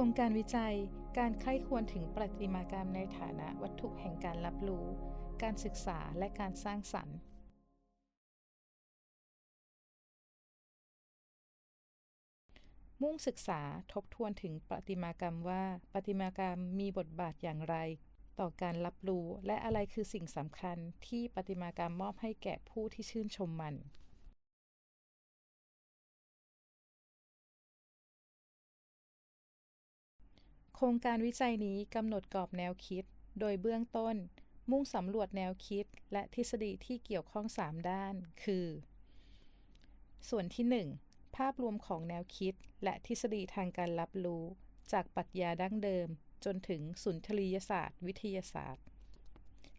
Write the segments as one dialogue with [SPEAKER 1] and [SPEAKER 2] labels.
[SPEAKER 1] รงการวิจัย การใคร่ควรถึงประติมากรรมในฐานะวัตถุแห่งการรับรู้ การศึกษาและการสร้างสรรค์มุ่งศึกษาทบทวนถึงประติมากรรมว่าประติมากรรมมีบทบาทอย่างไร ต่อการรับรู้และอะไรคือสิ่งสำคัญที่ประติมากรรมมอบให้แก่ผู้ที่ชื่นชมมัน ครงการวิจัยนี้กำหนดกรอบแนวคิด โดยเบื้องต้น มุ่งสำรวจแนวคิดและทฤษฎีที่เกี่ยวข้อง 3 ด้าน คือ ส่วนที่ 1 ภาพรวมของแนวคิดและทฤษฎีทางการรับรู้ จากปรัชญาดั้งเดิม จนถึงสุนทรียศาสตร์ วิทยาศาสตร์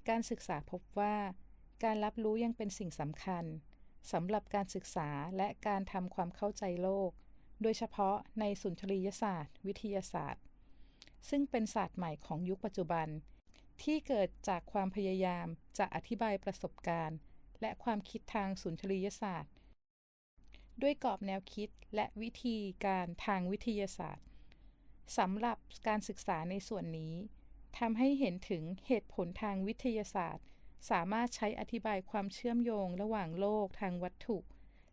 [SPEAKER 1] การศึกษาพบว่า การรับรู้ยังเป็นสิ่งสำคัญสำหรับการศึกษาและการทำความเข้าใจโลก โดยเฉพาะในสุนทรียศาสตร์ วิทยาศาสตร์ ซึ่งเป็นศาสตร์ใหม่ของยุคปัจจุบัน ที่เกิดจากความพยายามจะอธิบายประสบการณ์ และความคิดทางสุนทรียศาสตร์ ด้วยกรอบแนวคิดและวิธีการทางวิทยาศาสตร์สำหรับการศึกษาในส่วนนี้ทำให้เห็นถึงเหตุผลทางวิทยาศาสตร์ สามารถใช้อธิบายความเชื่อมโยงระหว่างโลกทางวัตถุ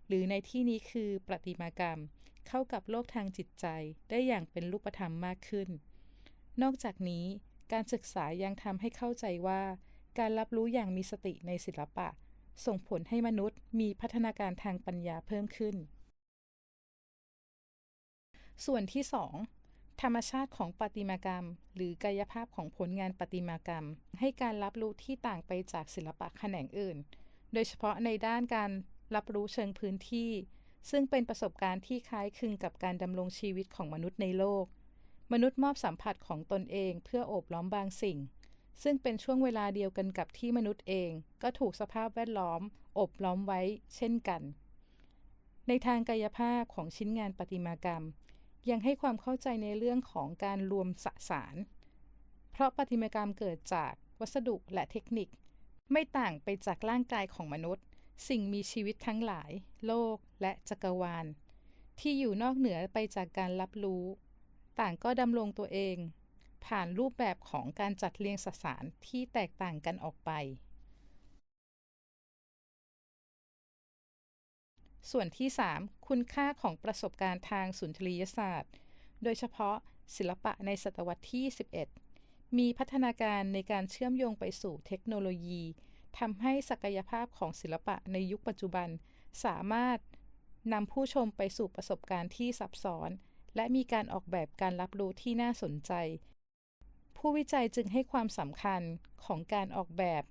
[SPEAKER 1] หรือในที่นี้คือประติมากรรม เข้ากับโลกทางจิตใจได้อย่างเป็นรูปธรรมมากขึ้น นอกจากนี้การศึกษายังทำให้เข้าใจว่า การรับรู้อย่างมีสติในศิลปะ ส่งผลให้มนุษย์มีพัฒนาการทางปัญญาเพิ่มขึ้น ส่วนที่ 2 ธรรมชาติของประติมากรรม หรือกายภาพของผลงานประติมากรรม ให้การรับรู้ที่ต่างไปจากศิลปะแขนงอื่น โดยเฉพาะในด้านการรับรู้เชิงพื้นที่ ซึ่งเป็นประสบการณ์ที่คล้ายคลึงกับการดำรงชีวิตของมนุษย์ในโลก มนุษย์มอบสัมผัสของตนเองเพื่อโอบล้อมบางสิ่ง ซึ่งเป็นช่วงเวลาเดียวกันกับที่มนุษย์เอง ก็ถูกสภาพแวดล้อม อบล้อมไว้เช่นกัน ในทางกายภาพของชิ้นงานประติมากรรม ยังให้ความเข้าใจในเรื่องของการรวมสสาร เพราะประติมากรรมเกิดจากวัสดุและเทคนิค ไม่ต่างไปจากร่างกายของมนุษย์ สิ่งมีชีวิตทั้งหลาย โลกและจักรวาล ที่อยู่นอกเหนือไปจากการรับรู้ ต่างก็ดำรงตัวเอง ผ่านรูปแบบของการจัดเรียงสสารที่แตกต่างกันออกไป ส่วนที่ 3 คุณค่าของประสบการณ์ทางสุนทรียศาสตร์ โดยเฉพาะศิลปะในศตวรรษที่ 11 มีพัฒนาการในการเชื่อมโยงไปสู่เทคโนโลยีทำให้ศักยภาพของศิลปะในยุคปัจจุบัน สามารถนำผู้ชมไปสู่ประสบการณ์ที่ซับซ้อน และมีการออกแบบการรับรู้ที่น่าสนใจ ผู้วิจัยจึงให้ความสำคัญของการออกแบบ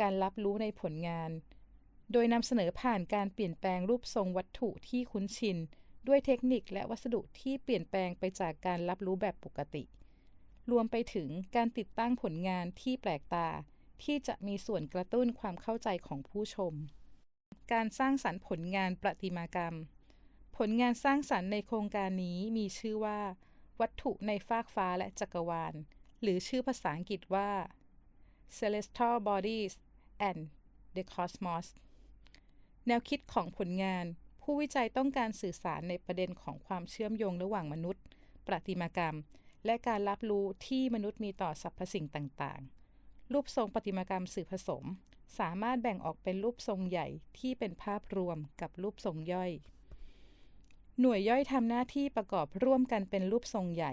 [SPEAKER 1] การรับรู้ในผลงาน โดยนำเสนอผ่านการเปลี่ยนแปลงรูปทรงวัตถุที่คุ้นชิน ด้วยเทคนิคและวัสดุที่เปลี่ยนแปลงไปจากการรับรู้แบบปกติ รวมไปถึงการติดตั้งผลงานที่แปลกตา ที่จะมีส่วนกระตุ้นความเข้าใจของผู้ชม การสร้างสรรค์ผลงานประติมากรรม ผลงานสร้างสรรค์ในโครงการนี้มีชื่อว่า วัตถุในฟากฟ้าและจักรวาล หรือชื่อภาษาอังกฤษว่า Celestial Bodies and the Cosmos แนวคิดของผลงาน ผู้วิจัยต้องการสื่อสารในประเด็นของความเชื่อมโยงระหว่างมนุษย์ ประติมากรรม และการรับรู้ที่มนุษย์มีต่อสรรพสิ่งต่างๆ รูปทรงประติมากรรมสื่อผสม สามารถแบ่งออกเป็นรูปทรงใหญ่ที่เป็นภาพรวมกับรูปทรงย่อย หน่วยย่อยทำหน้าที่ประกอบร่วมกันเป็นรูปทรงใหญ่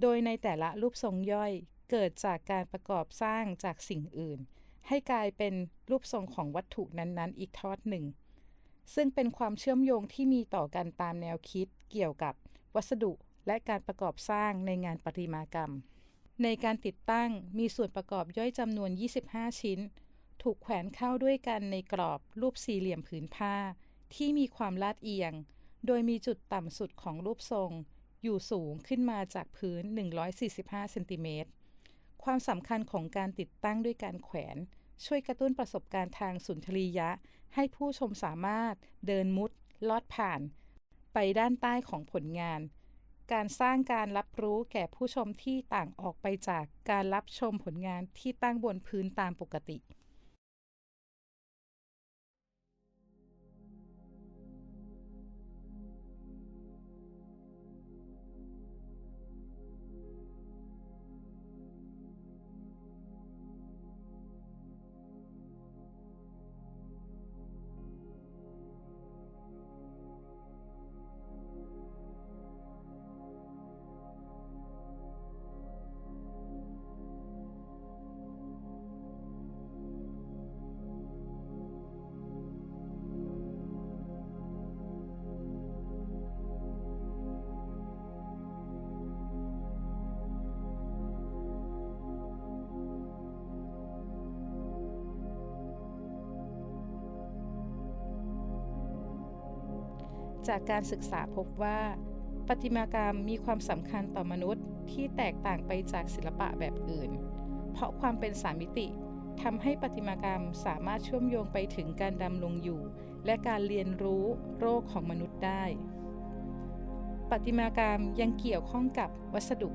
[SPEAKER 1] โดยในแต่ละรูปทรงย่อยเกิดจากการประกอบสร้างจากสิ่งอื่น ให้กลายเป็นรูปทรงของวัตถุนั้นๆ อีกทอดหนึ่ง ซึ่งเป็นความเชื่อมโยงที่มีต่อกันตามแนวคิดเกี่ยวกับวัสดุและการประกอบสร้างในงานประติมากรรม ในการติดตั้งมีส่วนประกอบย่อยจำนวน 25 ชิ้น ถูกแขวนเข้าด้วยกันในกรอบรูปสี่เหลี่ยมผืนผ้า ที่มีความลาดเอียง โดยมีจุดต่ำสุดของรูปทรง อยู่สูงขึ้นมาจากพื้น 145 เซนติเมตร ความสำคัญของการติดตั้งด้วยการแขวน ช่วยกระตุ้นประสบการณ์ทางสุนทรียะ ให้ผู้ชมสามารถเดินมุด ลอดผ่าน ไปด้านใต้ของผลงาน การสร้างการรับรู้แก่ผู้ชมที่ต่างออกไปจากการรับชมผลงานที่ตั้งบนพื้นตามปกติ จากการศึกษาพบว่าประติมากรรมมีความสำคัญต่อมนุษย์ที่แตกต่างไปจากศิลปะแบบอื่น เพราะความเป็นสามมิติทำให้ประติมากรรมสามารถเชื่อมโยงไปถึงการดำรงอยู่ และการเรียนรู้โรคของมนุษย์ได้ประติมากรรมยังเกี่ยวข้องกับวัสดุ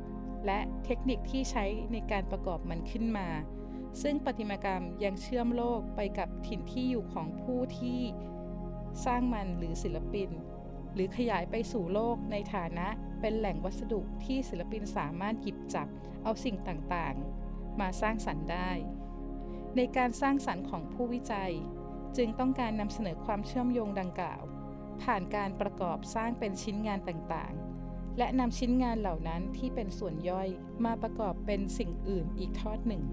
[SPEAKER 1] และเทคนิคที่ใช้ในการประกอบมันขึ้นมา ซึ่งประติมากรรมยังเชื่อมโลกไปกับถิ่นที่อยู่ของผู้ที่สร้างมันหรือศิลปิน หรือขยายไปสู่โลกในฐานะเป็นแหล่งวัสดุที่ศิลปินสามารถหยิบจับเอาสิ่งต่างๆ มาสร้างสรรค์ได้ ในการสร้างสรรค์ของผู้วิจัย จึงต้องการนำเสนอความเชื่อมโยงดังกล่าว ผ่านการประกอบสร้างเป็นชิ้นงานต่างๆ และนำชิ้นงานเหล่านั้นที่เป็นส่วนย่อยมาประกอบเป็นสิ่งอื่นอีกทอดหนึ่ง